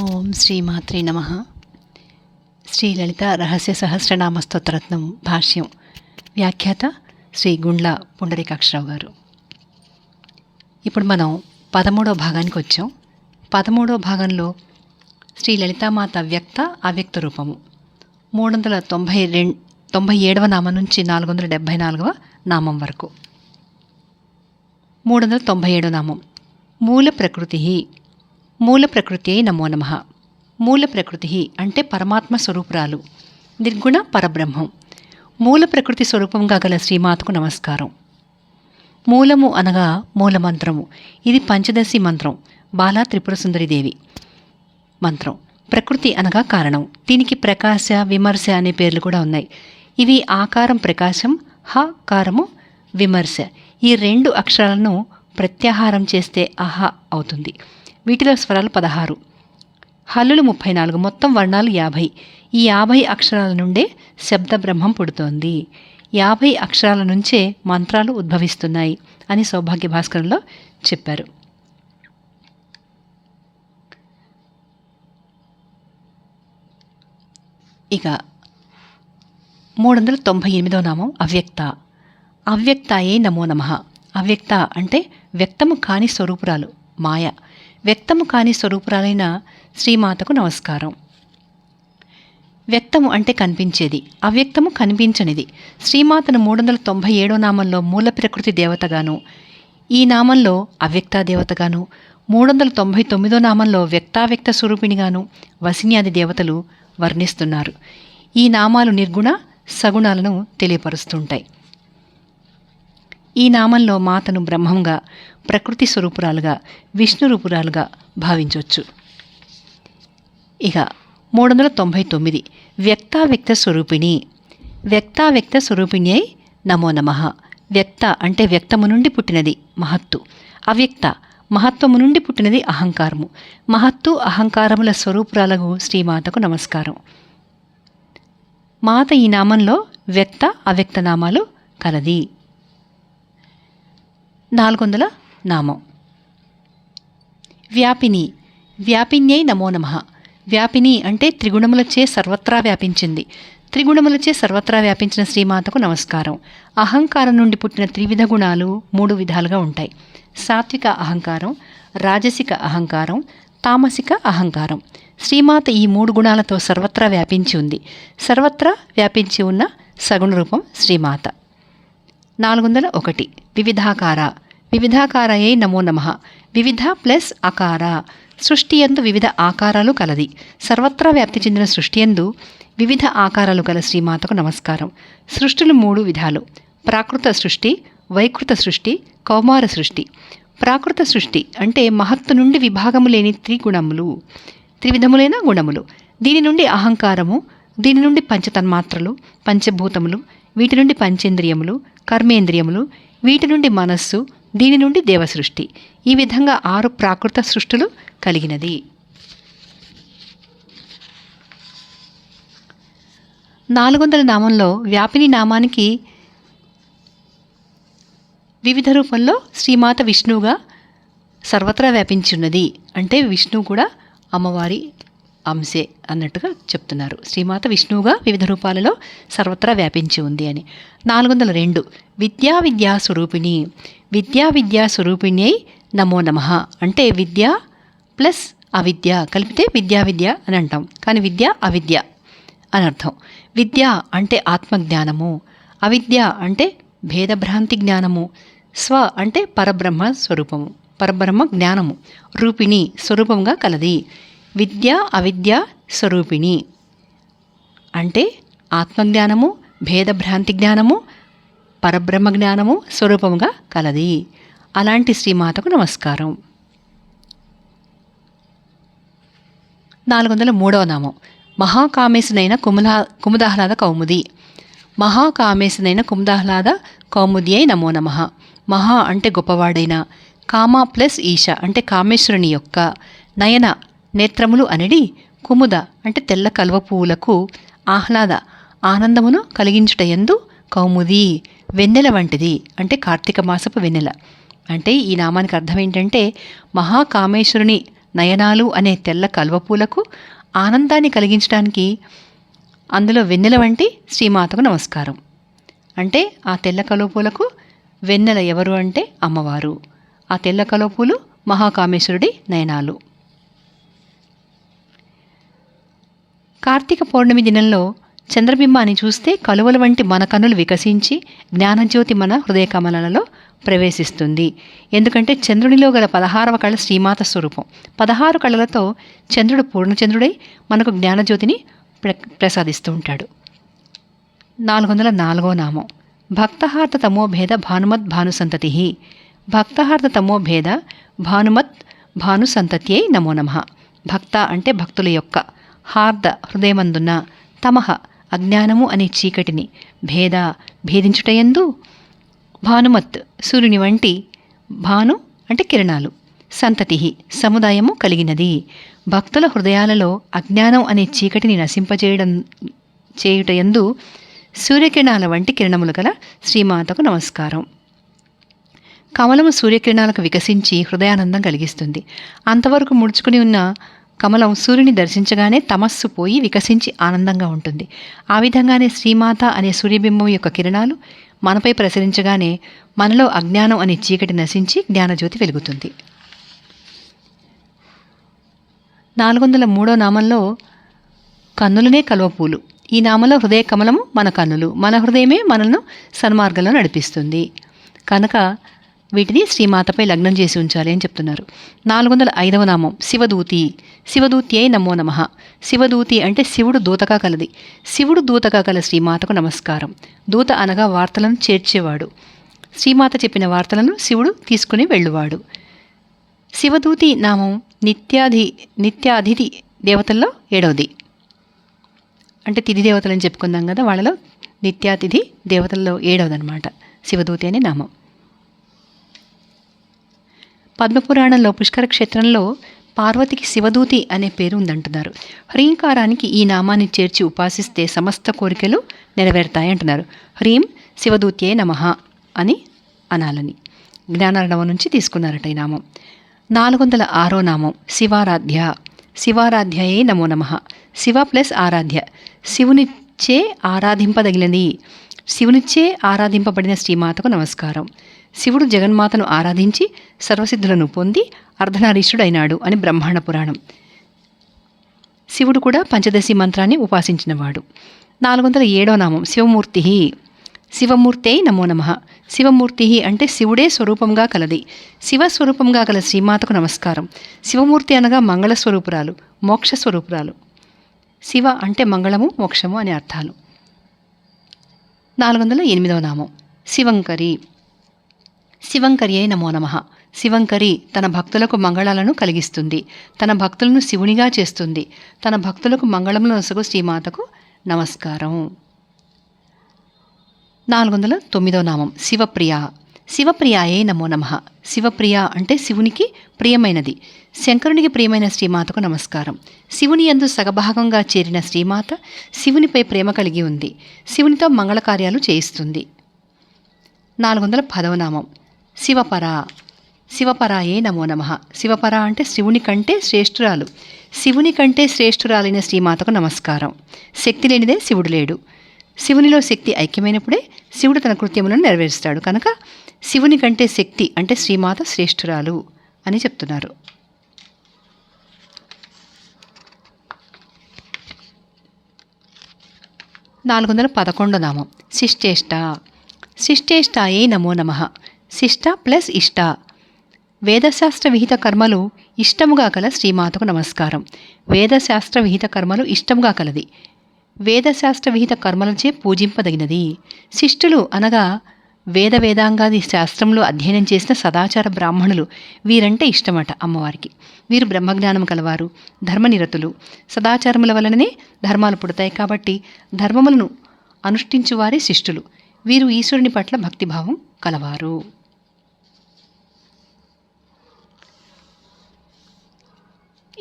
ఓం శ్రీమాత్రే నమ. శ్రీ లలిత రహస్య సహస్రనామ స్తోత్రరత్నం భాష్యం. వ్యాఖ్యాత శ్రీ గుండ్ల పుండరీకాక్షరావు గారు. ఇప్పుడు మనం పదమూడవ భాగానికి వచ్చాం. పదమూడవ భాగంలో శ్రీ లలితామాత వ్యక్త అవ్యక్త రూపము. మూడు వందల తొంభై రెండు తొంభై ఏడవ నామం నుంచి నాలుగు వందల డెబ్భై నాలుగవ నామం వరకు. మూడు వందల తొంభై ఏడవ నామం. మూల ప్రకృతి మూల ప్రకృతి నమో నమ. మూల ప్రకృతి అంటే పరమాత్మ స్వరూపురాలు. నిర్గుణ పరబ్రహ్మం. మూల ప్రకృతి స్వరూపంగా గల శ్రీమాతకు నమస్కారం. మూలము అనగా మూలమంత్రము. ఇది పంచదశి మంత్రం. బాలా త్రిపుర సుందరిదేవి మంత్రం. ప్రకృతి అనగా కారణం. దీనికి ప్రకాశ విమర్శ అనే పేర్లు కూడా ఉన్నాయి. ఇవి ఆకారం ప్రకాశం హ కారము విమర్శ. ఈ రెండు అక్షరాలను ప్రత్యాహారం చేస్తే అహ అవుతుంది. వీటిలో స్వరాలు పదహారు. హల్లులు ముప్పై నాలుగు మొత్తం వర్ణాలు యాభై. ఈ యాభై అక్షరాల నుండే శబ్ద బ్రహ్మం పుడుతోంది. యాభై అక్షరాల నుంచే మంత్రాలు ఉద్భవిస్తున్నాయి అని సౌభాగ్య భాస్కరంలో చెప్పారు. ఇక మూడు వందల తొంభై ఎనిమిదో నామం అవ్యక్త. అవ్యక్తాయే నమో నమ. అవ్యక్త అంటే వ్యక్తము కాని స్వరూపురాలు. మాయ. వ్యక్తము కాని స్వరూపురాలైన శ్రీమాతకు నమస్కారం. వ్యక్తము అంటే కనిపించేది అవ్యక్తము కనిపించనిది. శ్రీమాతను మూడు వందల తొంభై ఏడో నామంలో మూల ప్రకృతి దేవతగాను ఈ నామంలో అవ్యక్తాదేవతగాను మూడు వందల తొంభై తొమ్మిదో నామంలో వ్యక్తావ్యక్త స్వరూపిణిగాను వసిన్యాది దేవతలు వర్ణిస్తున్నారు. ఈ నామాలు నిర్గుణ సగుణాలను తెలియపరుస్తుంటాయి. ఈ నామంలో మాతను బ్రహ్మంగా ప్రకృతి స్వరూపురాలుగా విష్ణు రూపురాలుగా భావించవచ్చు ఇక మూడు వందల తొంభై తొమ్మిది వ్యక్తావ్యక్త స్వరూపిణి. వ్యక్తావ్యక్త స్వరూపిణి అయి నమో నమ. వ్యక్త అంటే వ్యక్తము నుండి పుట్టినది మహత్తు. అవ్యక్త మహత్వము నుండి పుట్టినది అహంకారము. మహత్తు అహంకారముల స్వరూపురాలకు శ్రీమాతకు నమస్కారం. మాత ఈ నామంలో వ్యక్త అవ్యక్త నామాలు కలది. నాలుగు వందల నామం. వ్యాపిని వ్యాపిన్యై నమో నమ. వ్యాపిని అంటే త్రిగుణములచే సర్వత్రా వ్యాపించింది. త్రిగుణములచే సర్వత్రా వ్యాపించిన శ్రీమాతకు నమస్కారం. అహంకారం నుండి పుట్టిన త్రివిధ గుణాలు మూడు విధాలుగా ఉంటాయి. సాత్విక అహంకారం రాజసిక అహంకారం తామసిక అహంకారం. శ్రీమాత ఈ మూడు గుణాలతో సర్వత్రా వ్యాపించి ఉంది. సర్వత్రా వ్యాపించి ఉన్న సగుణ రూపం శ్రీమాత. నాలుగు వందల ఒకటి వివిధాకార. వివిధాకారయే నమో నమ. వివిధ ప్లస్ అకార. సృష్టి ఎందు వివిధ ఆకారాలు కలది. సర్వత్రా వ్యాప్తి చెందిన సృష్టి ఎందు వివిధ ఆకారాలు గల శ్రీమాతకు నమస్కారం. సృష్టిలు మూడు విధాలు. ప్రాకృత సృష్టి వైకృత సృష్టి కౌమార సృష్టి. ప్రాకృత సృష్టి అంటే మహత్తు నుండి విభాగము లేని త్రిగుణములు. త్రివిధములైన గుణములు. దీని నుండి అహంకారము దీని నుండి పంచతన్మాత్రలు పంచభూతములు వీటి నుండి పంచేంద్రియములు కర్మేంద్రియములు వీటి నుండి మనస్సు దీని నుండి దేవసృష్టి. ఈ విధంగా ఆరు ప్రాకృత సృష్టిలు కలిగినది. నాలుగు వందల నామంలో వ్యాపిని నామానికి వివిధ రూపంలో శ్రీమాత విష్ణువుగా సర్వత్రా వ్యాపించున్నది. అంటే విష్ణువు కూడా అమ్మవారి అంశే అన్నట్టుగా చెప్తున్నారు. శ్రీమాత విష్ణువుగా వివిధ రూపాలలో సర్వత్రా వ్యాపించి ఉంది అని. నాలుగు వందల రెండు. విద్యా విద్యా స్వరూపిణి. విద్యా విద్యా స్వరూపిణి అయి నమో నమ. అంటే విద్య ప్లస్ అవిద్య. కలిపితే విద్యా విద్య అని అంటాం. కానీ విద్య అవిద్య అని అర్థం. విద్య అంటే ఆత్మజ్ఞానము. అవిద్య అంటే భేదభ్రాంతి జ్ఞానము. స్వ అంటే పరబ్రహ్మ స్వరూపము. పరబ్రహ్మ జ్ఞానము. రూపిణి స్వరూపంగా కలది. విద్య అవిద్య స్వరూపిణి. అంటే ఆత్మజ్ఞానము భేదభ్రాంతి జ్ఞానము పరబ్రహ్మ జ్ఞానము స్వరూపముగా కలది. అలాంటి శ్రీమాతకు నమస్కారం. నాలుగు వందల మూడవ నామం. మహాకామేశునైన కుములా కుముదాహ్లాద కౌముది. మహాకామేశునైన కుముదాహ్లాద కౌముది అయి నమో నమ. మహా అంటే గొప్పవాడైన. కామ ప్లస్ ఈశ అంటే కామేశ్వరుని యొక్క. నయన నేత్రములు అనడి కుముద అంటే తెల్ల కలువ పువ్వులకు ఆహ్లాద ఆనందమును కలిగించుటయందు కౌముది వెన్నెల వంటిది అంటే కార్తీక మాసపు వెన్నెల. అంటే ఈ నామానికి అర్థం ఏంటంటే మహాకామేశ్వరుని నయనాలు అనే తెల్ల కల్వపూలకు ఆనందాన్ని కలిగించడానికి అందులో వెన్నెల వంటి శ్రీమాతకు నమస్కారం. అంటే ఆ తెల్ల కలువపూలకు వెన్నెల ఎవరు అంటే అమ్మవారు. ఆ తెల్ల కలువపూలు మహాకామేశ్వరుడి నయనాలు. కార్తీక పౌర్ణమి దినంలో చంద్రబింబాన్ని చూస్తే కలువల వంటి మన కన్నులు వికసించి జ్ఞానజ్యోతి మన హృదయ కమలాలలో ప్రవేశిస్తుంది. ఎందుకంటే చంద్రునిలో గల పదహారవ కళ శ్రీమాత స్వరూపం. పదహారు కళలతో చంద్రుడు పూర్ణచంద్రుడై మనకు జ్ఞానజ్యోతిని ప్ర ప్రసాదిస్తూ ఉంటాడు నాలుగు వందల నాలుగో నామం. భక్తహార్త తమో భేద భానుమత్ భానుసంతతి. భక్తహార్త తమో భేద భానుమత్ భానుసంతత్యై నమో నమ. భక్త అంటే భక్తుల యొక్క. హార్ద హృదయమందున్న తమహ అజ్ఞానము అనే చీకటిని భేద భేదించుటయందు భానుమత్ సూర్యుని వంటి భాను అంటే కిరణాలు సంతతి సముదాయము కలిగినది. భక్తుల హృదయాలలో అజ్ఞానం అనే చీకటిని నశింపజేయడం చేయుటయందు సూర్యకిరణాల వంటి కిరణములు గల శ్రీమాతకు నమస్కారం. కమలము సూర్యకిరణాలకు వికసించి హృదయానందం కలిగిస్తుంది. అంతవరకు ముడుచుకుని ఉన్న కమలం సూర్యుని దర్శించగానే తమస్సు పోయి వికసించి ఆనందంగా ఉంటుంది. ఆ విధంగానే శ్రీమాత అనే సూర్యబింబం యొక్క కిరణాలు మనపై ప్రసరించగానే మనలో అజ్ఞానం అనే చీకటి నశించి జ్ఞానజ్యోతి వెలుగుతుంది. నాలుగు వందల మూడో నామంలో కన్నులనే కలువపూలు. ఈ నామంలో హృదయ కమలము మన కన్నులు. మన హృదయమే మనల్ని సన్మార్గంలో నడిపిస్తుంది. కనుక వీటిని శ్రీమాతపై లగ్నం చేసి ఉంచాలి అని చెప్తున్నారు. నాలుగు వందల ఐదవ నామం శివదూతి. శివదూతి అయి నమో నమ. శివదూతి అంటే శివుడు దూతగా కలది. శివుడు దూతగా కల శ్రీమాతకు నమస్కారం. దూత అనగా వార్తలను చేర్చేవాడు. శ్రీమాత చెప్పిన వార్తలను శివుడు తీసుకుని వెళ్ళువాడు. శివదూతి నామం నిత్యాధి నిత్యాధితి దేవతల్లో ఏడవది. అంటే తిథి దేవతలని చెప్పుకుందాం కదా వాళ్ళలో నిత్యాతిథి దేవతల్లో ఏడవదనమాట శివదూతి అనే నామం. పద్మపురాణంలో పుష్కర క్షేత్రంలో పార్వతికి శివదూతి అనే పేరు ఉందంటున్నారు. హ్రీంకారానికి ఈ నామాన్ని చేర్చి ఉపాసిస్తే సమస్త కోరికలు నెరవేరుతాయి అంటున్నారు హ్రీం శివదూత్యే నమః అని అనాలని. జ్ఞానారణవం నుంచి తీసుకున్నారట ఈ నామం. నాలుగు వందల ఆరో నామం శివారాధ్య. శివారాధ్యయే నమో నమ. శివ ప్లస్ ఆరాధ్య. శివునిచ్చే ఆరాధింపదగినది. శివునిచ్చే ఆరాధింపబడిన శ్రీమాతకు నమస్కారం. శివుడు జగన్మాతను ఆరాధించి సర్వసిద్ధులను పొంది అర్ధనారీశ్వరుడైనాడు అని బ్రహ్మాండ పురాణం. శివుడు కూడా పంచదశి మంత్రాన్ని ఉపాసించినవాడు. నాలుగు వందల ఏడో నామం శివమూర్తి శివమూర్తే నమో నమ. శివమూర్తి అంటే శివుడే స్వరూపంగా కలది. శివ స్వరూపంగా గల శ్రీమాతకు నమస్కారం. శివమూర్తి అనగా మంగళ స్వరూపురాలు మోక్ష స్వరూపురాలు. శివ అంటే మంగళము మోక్షము అనే అర్థాలు. నాలుగు వందల ఎనిమిదవ నామం శివంకరి. శివంకరియే నమో నమ. శివంకరి తన భక్తులకు మంగళాలను కలిగిస్తుంది. తన భక్తులను శివునిగా చేస్తుంది. తన భక్తులకు మంగళములు నొసగు శ్రీమాతకు నమస్కారం. నాలుగు వందల తొమ్మిదో నామం. శివప్రియ. శివప్రియాయే నమో నమ. శివప్రియ అంటే శివునికి ప్రియమైనది. శంకరునికి ప్రియమైన శ్రీమాతకు నమస్కారం. శివుని యందు సగభాగంగా చేరిన శ్రీమాత శివునిపై ప్రేమ కలిగి ఉంది. శివునితో మంగళ కార్యాలు చేయిస్తుంది. నాలుగు వందల పదవ నామం. శివపర. శివపరాయే నమో నమ. శివపర అంటే శివుని కంటే శ్రేష్ఠురాలు. శివుని కంటే శ్రేష్ఠురాలైన శ్రీమాతకు నమస్కారం. శక్తి లేనిదే శివుడు లేడు. శివునిలో శక్తి ఐక్యమైనప్పుడే శివుడు తన కృత్యములను నెరవేరుస్తాడు. కనుక శివుని కంటే శక్తి అంటే శ్రీమాత శ్రేష్ఠురాలు అని చెప్తున్నారు. నాలుగు వందల పదకొండో నామం. శిష్టేష్ట. శిష్టేష్టాయే నమో నమ. శిష్ట ప్లస్ ఇష్ట. వేదశాస్త్ర విహిత కర్మలు ఇష్టముగా కల శ్రీమాతకు నమస్కారం. వేదశాస్త్ర విహిత కర్మలు ఇష్టముగా కలది. వేదశాస్త్ర విహిత కర్మలచే పూజింపదగినది. శిష్టులు అనగా వేద వేదాంగాది శాస్త్రంలో అధ్యయనం చేసిన సదాచార బ్రాహ్మణులు వీరంటే ఇష్టమట అమ్మవారికి. వీరు బ్రహ్మజ్ఞానం కలవారు ధర్మనిరతులు. సదాచారముల వలననే ధర్మాలు పుడతాయి కాబట్టి ధర్మములను అనుష్ఠించువారే శిష్టులు. వీరు ఈశ్వరుని పట్ల భక్తిభావం కలవారు.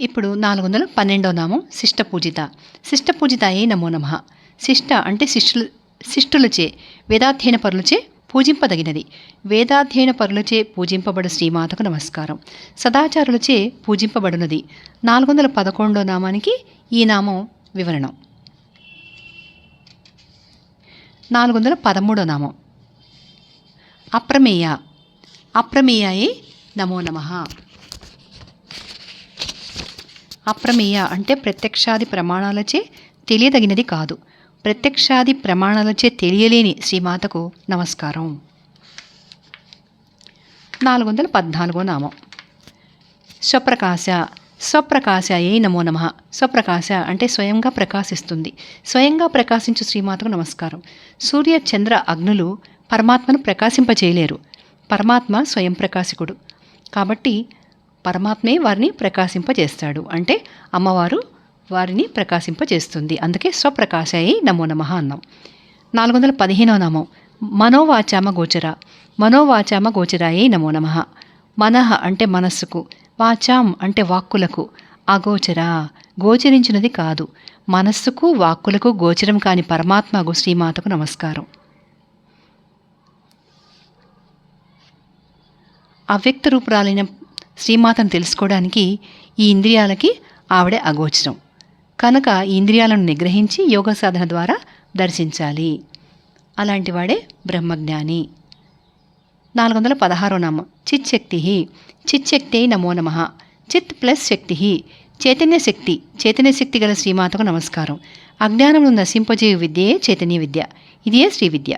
ఇప్పుడు నాలుగు వందల పన్నెండవ నామం శిష్ట పూజిత శిష్ట పూజిత ఏ నమో నమ. శిష్ట అంటే శిష్యులు శిష్టులచే వేదాధ్యయన పరులచే పూజింపదగినది. వేదాధ్యయన పరులచే పూజింపబడు శ్రీమాతకు నమస్కారం. సదాచారులచే పూజింపబడినది. నాలుగు వందల పదకొండో నామానికి ఈ నామం వివరణం. నాలుగు వందల పదమూడో నామం. అప్రమేయ. అప్రమేయాయే నమో నమః. అప్రమేయ అంటే ప్రత్యక్షాది ప్రమాణాలచే తెలియదగినది కాదు. ప్రత్యక్షాది ప్రమాణాలచే తెలియలేని శ్రీమాతకు నమస్కారం. నాలుగు వందల పద్నాలుగో నామం. స్వప్రకాశ స్వప్రకాశ ఏ నమో నమ. స్వప్రకాశ అంటే స్వయంగా ప్రకాశిస్తుంది. స్వయంగా ప్రకాశించు శ్రీమాతకు నమస్కారం. సూర్య చంద్ర అగ్నులు పరమాత్మను ప్రకాశింపచేయలేరు. పరమాత్మ స్వయం ప్రకాశకుడు కాబట్టి పరమాత్మే వారిని ప్రకాశింపజేస్తాడు. అంటే అమ్మవారు వారిని ప్రకాశింపజేస్తుంది. అందుకే స్వప్రకాశాయి నమో నమ అన్నాం. నాలుగు వందల పదిహేనో నామం. మనోవాచామ గోచర. మనోవాచామ గోచరాయే నమో నమ. మనః అంటే మనస్సుకు వాచాం అంటే వాక్కులకు అగోచర గోచరించినది కాదు. మనస్సుకు వాక్కులకు గోచరం కాని పరమాత్మకు శ్రీమాతకు నమస్కారం. అవ్యక్త రూపురాలైన శ్రీమాతను తెలుసుకోవడానికి ఈ ఇంద్రియాలకి ఆవిడే అగోచరం. కనుక ఈ ఇంద్రియాలను నిగ్రహించి యోగ సాధన ద్వారా దర్శించాలి. అలాంటివాడే బ్రహ్మజ్ఞాని. నాలుగు వందల పదహారో నామం. చిచ్చక్తి చిచ్చక్తి నమో నమ. చిత్ ప్లస్ శక్తి. చైతన్య శక్తి. చైతన్య శక్తి గల శ్రీమాతకు నమస్కారం. అజ్ఞానమును నశింపజేయు విద్యయే చైతన్య విద్య. ఇదే శ్రీ విద్య.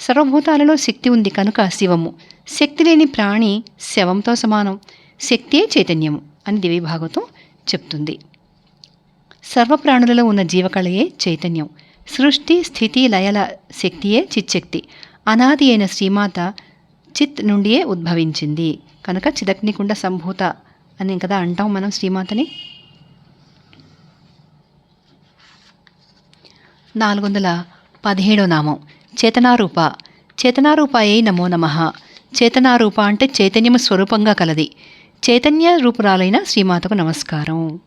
సర్వభూతాలలో శక్తి ఉంది కనుక శివము. శక్తి లేని ప్రాణి శవంతో సమానం. శక్తియే చైతన్యము అని దివి భాగవతం చెప్తుంది. సర్వప్రాణులలో ఉన్న జీవకళయే చైతన్యం. సృష్టి స్థితి లయల శక్తియే చిచ్చక్తి అనాది అయిన శ్రీమాత చిత్ నుండియే ఉద్భవించింది. కనుక చిదగ్నికుండ సంభూత అని కదా అంటాం మనం శ్రీమాతని? నాలుగు వందల పదిహేడో నామం. చేతనారూప. చేతనారూపాయే నమో నమ. చేతనారూప అంటే చైతన్యము స్వరూపంగా కలది. చైతన్య రూపురాలైన శ్రీమాతకు నమస్కారం.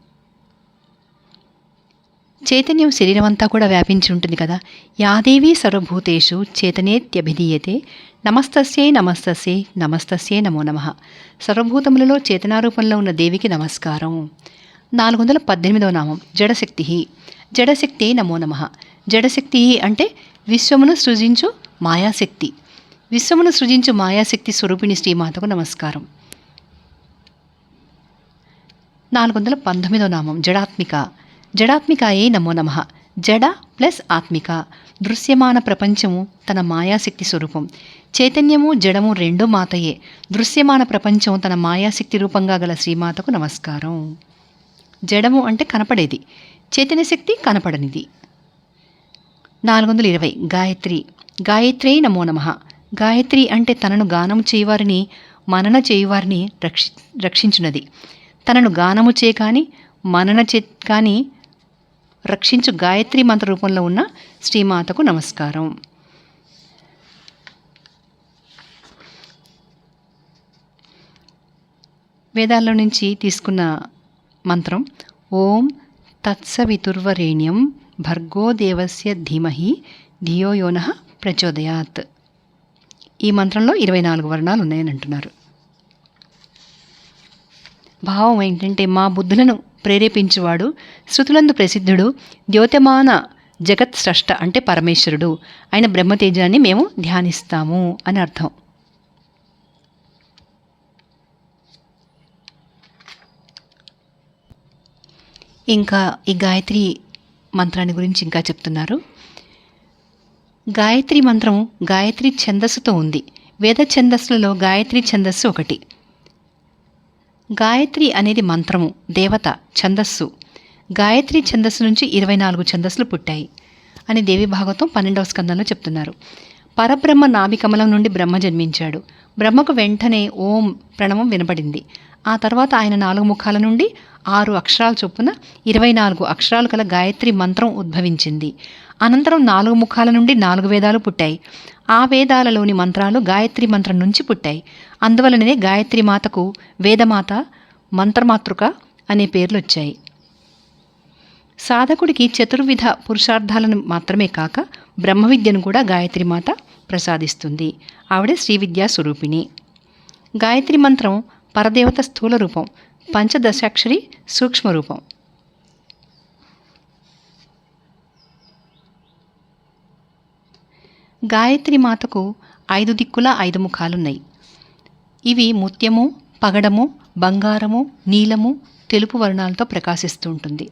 చైతన్యం శరీరమంతా కూడా వ్యాపించి ఉంటుంది కదా. యాదేవి సర్వభూతేషు చేతనేత్యభిధీయతే నమస్తస్యే నమస్తస్యే నమస్తస్యే నమో నమ. సర్వభూతములలో చేతనారూపంలో ఉన్న దేవికి నమస్కారం. నాలుగు వందల పద్దెనిమిదవ నామం జడశక్తి. జడశక్తి నమో నమ. జడశక్తి అంటే విశ్వమును సృజించు మాయాశక్తి. విశ్వమును సృజించు మాయాశక్తి స్వరూపిణి శ్రీమాతకు నమస్కారం. నాలుగు వందల పంతొమ్మిదో నామం జడాత్మిక. జడాత్మికాయే నమో నమ. జడ ప్లస్ ఆత్మిక. దృశ్యమాన ప్రపంచము తన మాయాశక్తి స్వరూపం. చైతన్యము జడము రెండో మాతయే. దృశ్యమాన ప్రపంచం తన మాయాశక్తి రూపంగా గల శ్రీమాతకు నమస్కారం. జడము అంటే కనపడేది. చైతన్యశక్తి కనపడనిది. నాలుగు వందల ఇరవై గాయత్రి. గాయత్రి నమో నమ. గాయత్రి అంటే తనను గానం చేయవారిని మనన చేయువారిని రక్షి రక్షించున్నది తనను గానము చే కానీ మనన చే కానీ రక్షించు గాయత్రి మంత్ర రూపంలో ఉన్న శ్రీమాతకు నమస్కారం. వేదాల్లో నుంచి తీసుకున్న మంత్రం ఓం తత్సవితుర్వరేణ్యం భర్గో దేవస్య ధీమహి ధియో యోన ప్రచోదయాత్. ఈ మంత్రంలో ఇరవై నాలుగు వర్ణాలు ఉన్నాయని అంటున్నారు. భావం ఏంటంటే మా బుద్ధులను ప్రేరేపించువాడు శృతులందు ప్రసిద్ధుడు ద్యోతమాన జగత్ స్రష్ట అంటే పరమేశ్వరుడు. ఆయన బ్రహ్మతేజాన్ని మేము ధ్యానిస్తాము అని అర్థం. ఇంకా ఈ గాయత్రి మంత్రాన్ని గురించి ఇంకా చెప్తున్నారు. గాయత్రి మంత్రం గాయత్రి ఛందస్సుతో ఉంది. వేద ఛందస్సులలో గాయత్రి ఛందస్సు ఒకటి. గాయత్రి అనేది మంత్రము దేవత ఛందస్సు. గాయత్రి ఛందస్సు నుంచి ఇరవై నాలుగు ఛందస్సులు పుట్టాయి అని దేవి భాగవతం పన్నెండవ స్కందంలో చెప్తున్నారు. పరబ్రహ్మ నాభికమలం నుండి బ్రహ్మ జన్మించాడు. బ్రహ్మకు వెంటనే ఓం ప్రణవం వినపడింది ఆ తర్వాత ఆయన నాలుగు ముఖాల నుండి ఆరు అక్షరాల చొప్పున ఇరవై నాలుగు అక్షరాలు గల గాయత్రి మంత్రం ఉద్భవించింది. అనంతరం నాలుగు ముఖాల నుండి నాలుగు వేదాలు పుట్టాయి. ఆ వేదాలలోని మంత్రాలు గాయత్రి మంత్రం నుంచి పుట్టాయి. అందువలననే గాయత్రి మాతకు వేదమాత మంత్రమాతృక అనే పేర్లు వచ్చాయి సాధకుడికి చతుర్విధ పురుషార్థాలను మాత్రమే కాక బ్రహ్మ విద్యను కూడా గాయత్రి మాత ప్రసాదిస్తుంది. ఆవిడే శ్రీ విద్యా స్వరూపిణి. గాయత్రి మంత్రం పరదేవత స్థూల రూపం పంచదశాక్షరి సూక్ష్మ గాయత్రి మాతకు ఐదు దిక్కుల ఐదు ముఖాలున్నాయి. ఇవి ముత్యము పగడము బంగారము నీలము తెలుపు వర్ణాలతో ప్రకాశిస్తూ ఉంటుంది.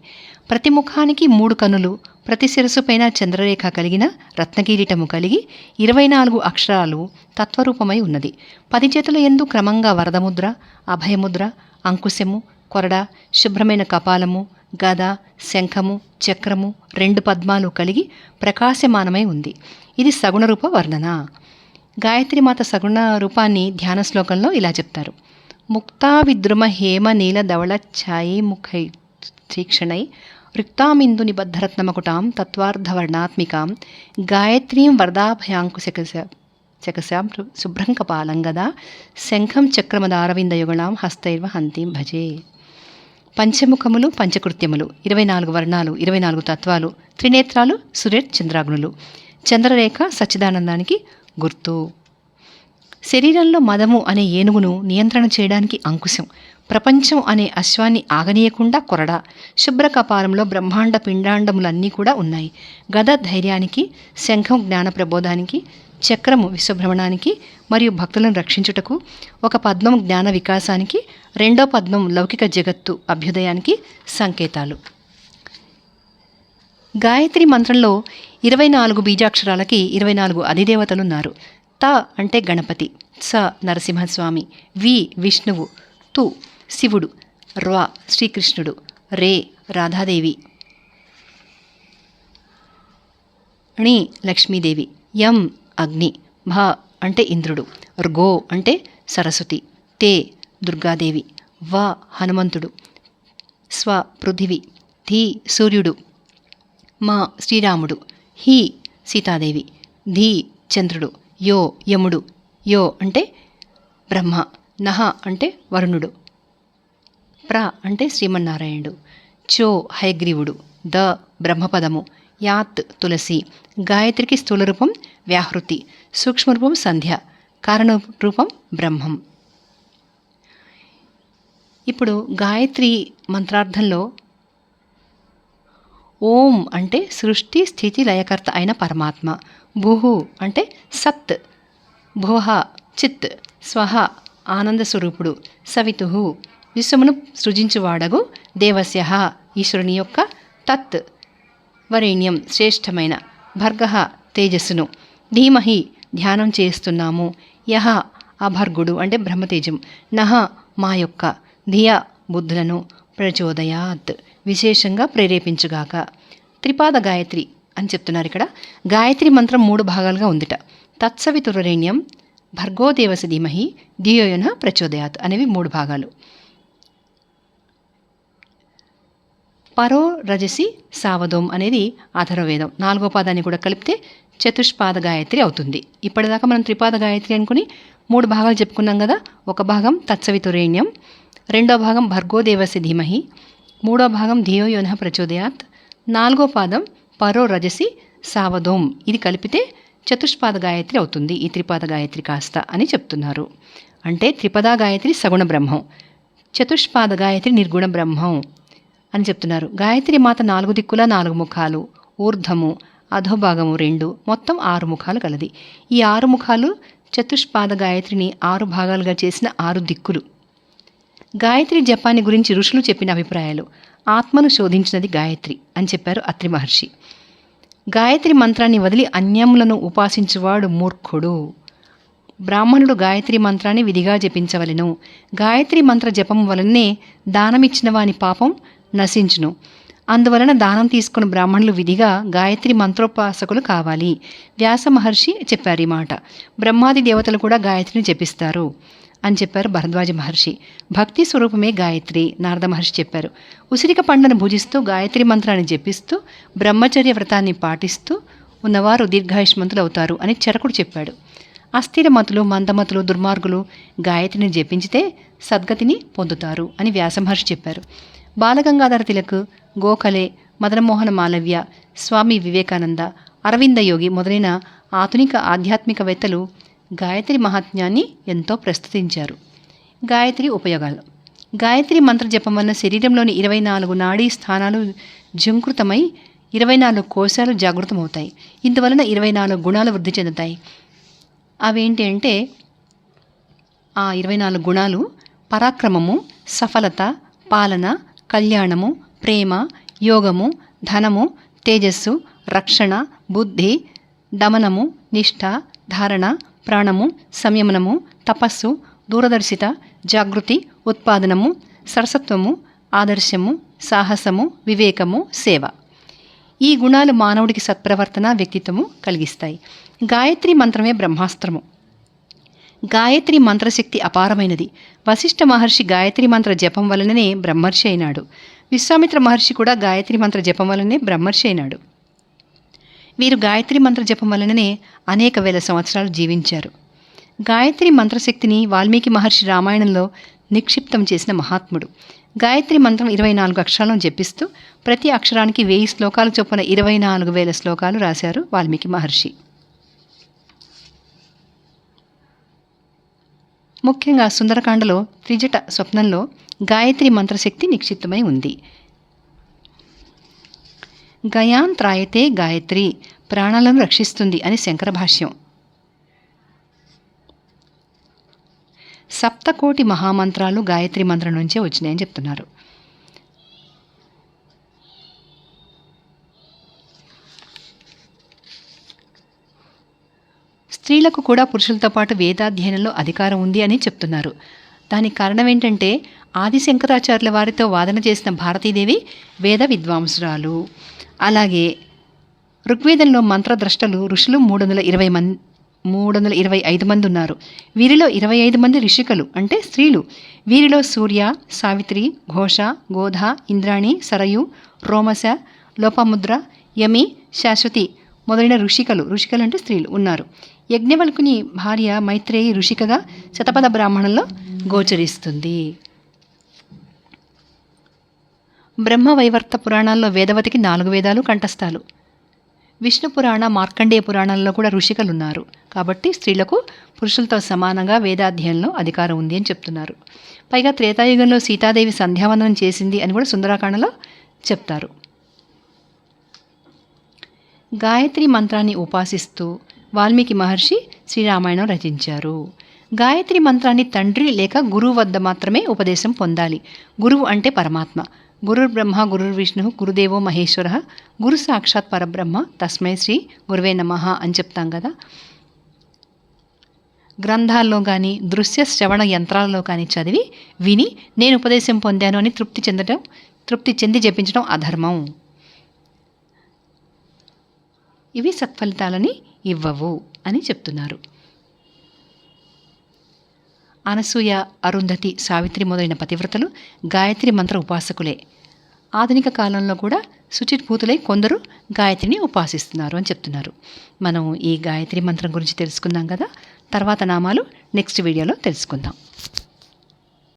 ప్రతి ముఖానికి మూడు కనులు ప్రతి శిరస్సుపైన చంద్రరేఖ కలిగిన రత్నకిరీటము కలిగి ఇరవై నాలుగు అక్షరాలు తత్వరూపమై ఉన్నది. పది చేతుల ఎందు క్రమంగా వరదముద్ర అభయముద్ర అంకుశము కొరడ శుభ్రమైన కపాలము గద శంఖము చక్రము రెండు పద్మాలు కలిగి ప్రకాశమానమై ఉంది. ఇది సగుణ రూప వర్ణన గాయత్రిమాత సగుణ రూపాన్ని ధ్యాన శ్లోకంలో ఇలా చెప్తారు. ముక్తా విద్రుమ హేమ నీల ధవళ ఛాయి ముఖై తీక్షణై రిక్తామిందు నిబద్ధరత్నమకుటాం తత్వార్థవర్ణాత్మికాం గాయత్రీం వరదాభయాంకుశకశ శకస శుభ్రం కపాలం గదా శంఖం చక్రమదారవిందయుగళాం హస్తైర్వ హంతిం భజే. పంచముఖములు పంచకృత్యములు ఇరవై నాలుగు వర్ణాలు ఇరవై నాలుగు తత్వాలు త్రినేత్రాలు సురేట్ చంద్రాగ్నులు. చంద్రరేఖ సచ్చిదానందానికి గుర్తు. శరీరంలో మదము అనే ఏనుగును నియంత్రణ చేయడానికి అంకుశం. ప్రపంచం అనే అశ్వాన్ని ఆగనీయకుండా కొరడ. శుభ్ర కపాలంలో బ్రహ్మాండ పిండాండములన్నీ కూడా ఉన్నాయి. గద ధైర్యానికి శంఖం జ్ఞాన ప్రబోధానికి చక్రము విశ్వభ్రమణానికి మరియు భక్తులను రక్షించుటకు ఒక పద్మం జ్ఞాన వికాసానికి రెండో పద్మం లౌకిక జగత్తు అభ్యుదయానికి సంకేతాలు. గాయత్రి మంత్రంలో ఇరవై నాలుగు బీజాక్షరాలకి ఇరవై నాలుగు అధిదేవతలున్నారు. త అంటే గణపతి స నరసింహస్వామి వి విష్ణువు తు శివుడు ర్వ శ్రీకృష్ణుడు రే రాధాదేవి ణి లక్ష్మీదేవి ఎం అగ్ని భ అంటే ఇంద్రుడు ర్గో అంటే సరస్వతి తే దుర్గాదేవి వ హనుమంతుడు స్వ పృథివి ధీ సూర్యుడు మా శ్రీరాముడు హి సీతాదేవి ధీ చంద్రుడు యో యముడు యో అంటే బ్రహ్మ నహ అంటే వరుణుడు ప్ర అంటే శ్రీమన్నారాయణుడు చో హయగ్రీవుడు ద బ్రహ్మపదము యాత్ తులసి గాయత్రికి స్థూల రూపం వ్యాహృతి సూక్ష్మరూపం సంధ్య కారణ రూపం బ్రహ్మం. ఇప్పుడు గాయత్రి మంత్రార్థంలో ఓం అంటే సృష్టి స్థితి లయకర్త అయిన పరమాత్మ. భూహు అంటే సత్. భువహ చిత్. స్వహ ఆనంద స్వరూపుడు. సవితు విశ్వమును సృజించువాడగు దేవస్య ఈశ్వరుని యొక్క తత్. వరేణ్యం శ్రేష్టమైన. భర్గ తేజస్సును. ధీమహి ధ్యానం చేస్తున్నాము. యహ అభర్గుడు అంటే బ్రహ్మతేజం. నహ మా యొక్క ధియ బుద్ధులను ప్రచోదయాత్. విశేషంగా ప్రేరేపించుగాక. త్రిపాద గాయత్రి అని చెప్తున్నారు ఇక్కడ. గాయత్రి మంత్రం మూడు భాగాలుగా ఉందిట. తత్సవితురేణ్యం భర్గోదేవస ధీమహి ధియోయన ప్రచోదయాత్ అనేవి మూడు భాగాలు. పరో రజసి సావదోం అనేది అథర్వవేదం నాలుగో పాదాన్ని కూడా కలిపితే చతుష్పాద గాయత్రి అవుతుంది. ఇప్పటిదాకా మనం త్రిపాద గాయత్రి అనుకుని మూడు భాగాలు చెప్పుకున్నాం కదా. ఒక భాగం తత్సవితురేణ్యం రెండో భాగం భర్గోదేవసి ధీమహి మూడో భాగం ధియో యోన ప్రచోదయాత్ నాలుగో పాదం పరో రజసి సావధోం. ఇది కలిపితే చతుష్పాద గాయత్రి అవుతుంది. ఈ త్రిపాద గాయత్రి కాస్త అని చెప్తున్నారు. అంటే త్రిపద గాయత్రి సగుణ బ్రహ్మం చతుష్పాద గాయత్రి నిర్గుణ బ్రహ్మం అని చెప్తున్నారు. గాయత్రి మాత నాలుగు దిక్కుల నాలుగు ముఖాలు ఊర్ధము అధోభాగము రెండు. మొత్తం ఆరు ముఖాలు కలది ఈ ఆరు ముఖాలు చతుష్పాద గాయత్రిని ఆరు భాగాలుగా చేసిన ఆరు దిక్కులు. గాయత్రి జపాన్ని గురించి ఋషులు చెప్పిన అభిప్రాయాలు. ఆత్మను శోధించినది గాయత్రి అని చెప్పారు అత్రి మహర్షి. గాయత్రి మంత్రాన్ని వదిలి అన్యములను ఉపాసించువాడు మూర్ఖుడు. బ్రాహ్మణుడు గాయత్రి మంత్రాన్ని విధిగా జపించవలెను. గాయత్రి మంత్ర జపం వలనే దానమిచ్చిన వాని పాపం నశించును. అందువలన దానం తీసుకున్న బ్రాహ్మణులు విధిగా గాయత్రి మంత్రోపాసకులు కావాలి. వ్యాస మహర్షి చెప్పారు ఈ మాట. బ్రహ్మాది దేవతలు కూడా గాయత్రిని జపిస్తారు అని చెప్పారు భరద్వాజ మహర్షి. భక్తి స్వరూపమే గాయత్రి నారద మహర్షి చెప్పారు. ఉసిరిక పండును భుజిస్తూ గాయత్రి మంత్రాన్ని జపిస్తూ బ్రహ్మచర్య వ్రతాన్ని పాటిస్తూ ఉన్నవారు దీర్ఘాయుష్మంతులు అవుతారు అని చరకుడు చెప్పాడు. అస్థిరమతులు మందమతులు దుర్మార్గులు గాయత్రిని జపించితే సద్గతిని పొందుతారు అని వ్యాసమహర్షి చెప్పారు. బాలగంగాధర తిలక్ గోఖలే మదనమోహన మాలవ్య స్వామి వివేకానంద అరవింద యోగి మొదలైన ఆధునిక ఆధ్యాత్మికవేత్తలు గాయత్రి మహాత్మ్యాన్ని ఎంతో ప్రస్తుతించారు. గాయత్రి ఉపయోగాలు. గాయత్రి మంత్ర జపం వలన శరీరంలోని ఇరవై నాలుగు నాడీ స్థానాలు జంకృతమై ఇరవై నాలుగు కోశాలు జాగృతమవుతాయి. ఇందువలన ఇరవై నాలుగు గుణాలు వృద్ధి చెందుతాయి. అవేంటి అంటే ఆ ఇరవై నాలుగు గుణాలు పరాక్రమము సఫలత పాలన కళ్యాణము ప్రేమ యోగము ధనము తేజస్సు రక్షణ బుద్ధి దమనము నిష్ఠ ధారణ ప్రాణము సంయమనము తపస్సు దూరదర్శిత జాగృతి ఉత్పాదనము సరసత్వము ఆదర్శము సాహసము వివేకము సేవ. ఈ గుణాలు మానవుడికి సత్ప్రవర్తన వ్యక్తిత్వము కలిగిస్తాయి. గాయత్రి మంత్రమే బ్రహ్మాస్త్రము. గాయత్రి మంత్రశక్తి అపారమైనది. వశిష్ఠ మహర్షి గాయత్రి మంత్ర జపం వలననే బ్రహ్మర్షి అయినాడు. విశ్వామిత్ర మహర్షి కూడా గాయత్రి మంత్ర జపం వలనే బ్రహ్మర్షి అయినాడు. వీరు గాయత్రి మంత్ర జపం వలననే అనేక వేల సంవత్సరాలు జీవించారు. గాయత్రి మంత్రశక్తిని వాల్మీకి మహర్షి రామాయణంలో నిక్షిప్తం చేసిన మహాత్ముడు. గాయత్రి మంత్రం ఇరవై నాలుగు అక్షరాలను జపిస్తూ ప్రతి అక్షరానికి వెయ్యి శ్లోకాలు చొప్పున ఇరవై నాలుగు వేల శ్లోకాలు రాశారు వాల్మీకి మహర్షి. ముఖ్యంగా సుందరకాండలో త్రిజట స్వప్నంలో గాయత్రి మంత్రశక్తి నిక్షిప్తమై ఉంది. గయాన్ త్రాయతే గాయత్రి ప్రాణాలను రక్షిస్తుంది అని శంకర భాష్యం. సప్తకోటి మహామంత్రాలు గాయత్రి మంత్రం నుంచే వచ్చినాయని చెప్తున్నారు. స్త్రీలకు కూడా పురుషులతో పాటు వేదాధ్యయనంలో అధికారం ఉంది అని చెప్తున్నారు. దానికి కారణం ఏంటంటే ఆది శంకరాచార్యుల వారితో వాదన చేసిన భారతీదేవి వేద విద్వాంసురాలు. అలాగే ఋగ్వేదంలో మంత్రద్రష్టలు ఋషులు మూడు వందల ఇరవై మంది మూడు వందల ఇరవై ఐదు మంది ఉన్నారు వీరిలో ఇరవై ఐదు మంది ఋషికలు అంటే స్త్రీలు. వీరిలో సూర్య సావిత్రి ఘోష గోధ ఇంద్రాణి సరయు రోమస లోపముద్ర యమి శాశ్వతి మొదలైన ఋషికలు ఋషికలు అంటే స్త్రీలు ఉన్నారు. యజ్ఞవల్కుని భార్య మైత్రేయి ఋషికగా శతపథ బ్రాహ్మణంలో గోచరిస్తుంది. బ్రహ్మవైవర్త పురాణాల్లో వేదవతికి నాలుగు వేదాలు కంఠస్థాలు. విష్ణు పురాణ మార్కండేయ పురాణాల్లో కూడా ఋషికలు ఉన్నారు కాబట్టి స్త్రీలకు పురుషులతో సమానంగా వేదాధ్యయనంలో అధికారం ఉంది అని చెప్తున్నారు. పైగా త్రేతాయుగంలో సీతాదేవి సంధ్యావందనం చేసింది అని కూడా సుందరాకాండలో చెప్తారు. గాయత్రి మంత్రాన్ని ఉపాసిస్తూ వాల్మీకి మహర్షి శ్రీరామాయణం రచించారు. గాయత్రి మంత్రాన్ని తండ్రి లేక గురువు వద్ద మాత్రమే ఉపదేశం పొందాలి. గురువు అంటే పరమాత్మ. గురుర్బ్రహ్మ బ్రహ్మ గురుదేవో మహేశ్వర గురు సాక్షాత్ పరబ్రహ్మ తస్మై శ్రీ గురువే నమ అని చెప్తాం కదా. గ్రంథాల్లో కానీ దృశ్య శ్రవణ యంత్రాలలో కానీ చదివి విని నేను ఉపదేశం పొందాను అని తృప్తి చెందడం తృప్తి చెంది జపించడం అధర్మం. ఇవి సత్ఫలితాలని ఇవ్వవు అని చెప్తున్నారు. అనసూయ అరుంధతి సావిత్రి మొదలైన పతివ్రతలు గాయత్రి మంత్ర ఉపాసకులే. ఆధునిక కాలంలో కూడా శుచిభూతులై కొందరు గాయత్రిని ఉపాసిస్తున్నారు అని చెప్తున్నారు. మనం ఈ గాయత్రి మంత్రం గురించి తెలుసుకుందాం కదా? తర్వాత నామాలు నెక్స్ట్ వీడియోలో తెలుసుకుందాం.